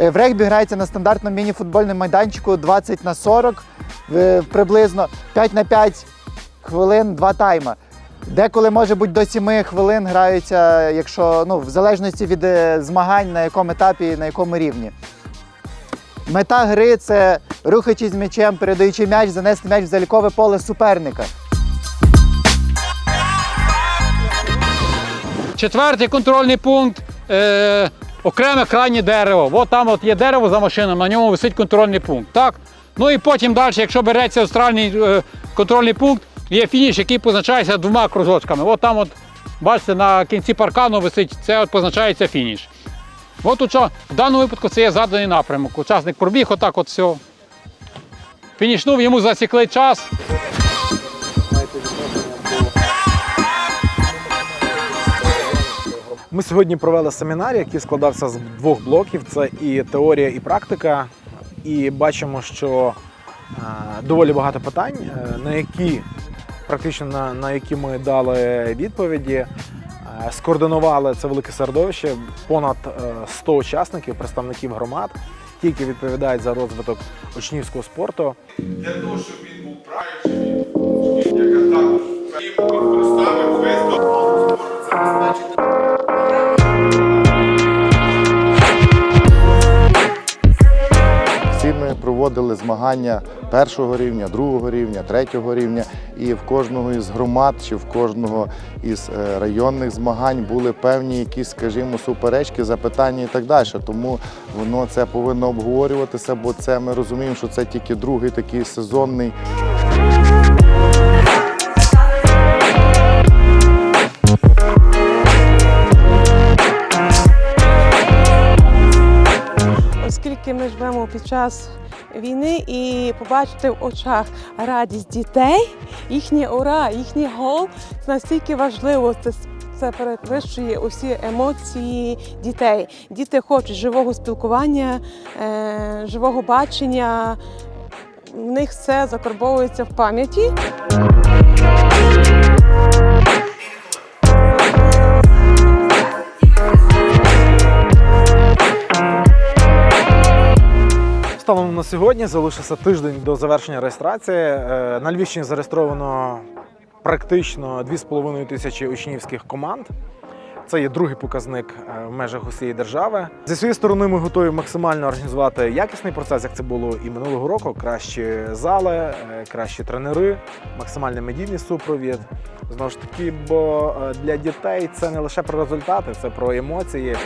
Е, В регбі грається на стандартному міні-футбольному майданчику 20 на 40, е, приблизно 5 на 5 хвилин, два тайма. Деколи може бути до 7 хвилин граються, якщо ну, в залежності від е, змагань, на якому етапі, на якому рівні. Мета гри це рухаючись з м'ячем, передаючи м'яч, занести м'яч в залікове поле суперника. Четвертий контрольний пункт. Е, окреме крайнє дерево. От там от є дерево за машиною, на ньому висить контрольний пункт. Так? Ну і потім далі, якщо береться австральний е, контрольний пункт, є фініш, який позначається двома кружочками. От там, от, бачите, на кінці паркану висить, це от позначається фініш. От тут що, в даному випадку це є заданий напрямок. Учасник пробіг, отак от все. Фінішнув, йому засікли час. Ми сьогодні провели семінар, який складався з двох блоків: це і теорія, і практика. І бачимо, що е, доволі багато питань, е, на які практично на, на які ми дали відповіді. Е, Скоординували це велике середовище, понад е, 100 учасників, представників громад, ті, які відповідають за розвиток учнівського спорту. для того, щоб він був правильним, яка також використовує весь досвід проводили змагання першого рівня, другого рівня, третього рівня. І в кожного із громад чи в кожного із е, районних змагань були певні якісь, скажімо, суперечки, запитання і так далі. Тому воно це повинно обговорюватися, бо це ми розуміємо, що це тільки другий такий сезонний оскільки ми живемо під час війни і побачити в очах радість дітей, їхнє ура, їхній гол це настільки важливо. Це це перевищує усі емоції дітей. Діти хочуть живого спілкування, е, живого бачення. В них все закарбовується в пам'яті. Сьогодні залишився тиждень до завершення реєстрації. Е, На Львівщині зареєстровано практично 2,5 тисячі учнівських команд. Це є другий показник е, в межах усієї держави. Зі своєї сторони, ми готові максимально організувати якісний процес, як це було і минулого року. Кращі зали, е, кращі тренери, максимальний медійний супровід. Знову ж таки, бо для дітей це не лише про результати, це про емоції.